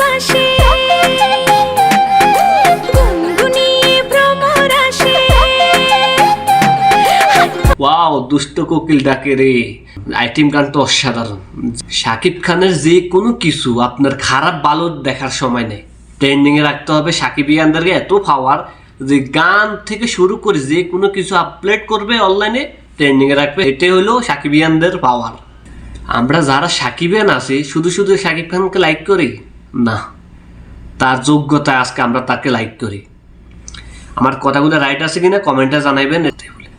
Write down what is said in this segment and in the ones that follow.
বাসে ওয়াও, দুষ্ট কোকিল ডাকে রে। আইটেম গানটা অসাধারণ। শাকিব খানের যে কোনো কিছু, আপনার খারাপ ভালো দেখার সময় নেই। ট্রেন্ডিং এ রাখতে হবে সাকিব ইয়ানদেরকে এত পাওয়ার যে গান থেকে শুরু করে যে কোনো কিছু আপলোড করবে অনলাইনে ট্রেন্ডিং এ রাখবে। এটাই হলো সাকিব ইয়ানদের পাওয়ার আমরা যারা সাকিবিয়ান আছি, শুধু শুধু সাকিব খানকে লাইক করি? না। তার যোগ্যতায় আজকে আমরা তাকে লাইক করি। আমার কথাগুলো রাইট আছে কিনা কমেন্টে জানাইবেন।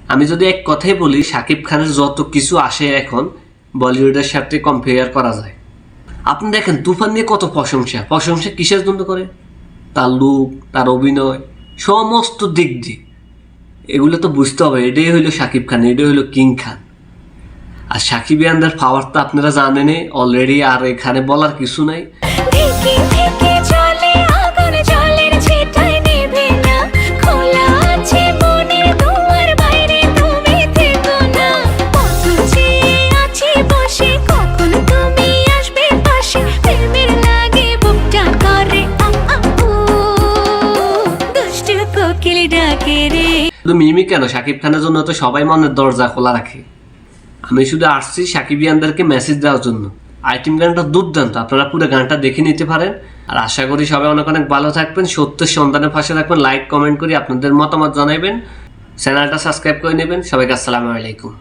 আমি যদি এক কথাই বলি শাকিব খানের যত কিছু আসে এখন, বলিউডের সাথে কম্পেয়ার করা যায়। আপনি দেখেন, তুফান নিয়ে কত প্রশংসা। প্রশংসা কিসের জন্য করে? তার লুক তার অভিনয়, সমস্ত দিক দিয়ে। এগুলো তো বুঝতে হবে, এটাই হইল শাকিব খান, এটাই হইল কিং খান। আর সাকিব ইয়ানদের পাওয়ার তো আপনারা জানেনই অলরেডি আর এখানে বলার কিছু নাই। শুধু মিমি কেন? সাকিব খানের জন্য তো সবাই মনের দরজা খোলা রাখে। আমি শুধু আসছি সাকিব ইয়ানদারকে মেসেজ দেওয়ার জন্য। আইটেম গানটা দুর্দান্ত, আপনারা পুরো গানটা দেখে নিতে পারেন। আর আশা করি সবাই অনেক অনেক ভালো থাকবেন, সত্যের সন্ধানের পাশে থাকবেন লাইক কমেন্ট করি আপনাদের মতামত জানাবেন চ্যানেলটা সাবস্ক্রাইব করে নেবেন। সবাইকে আসসালামু আলাইকুম।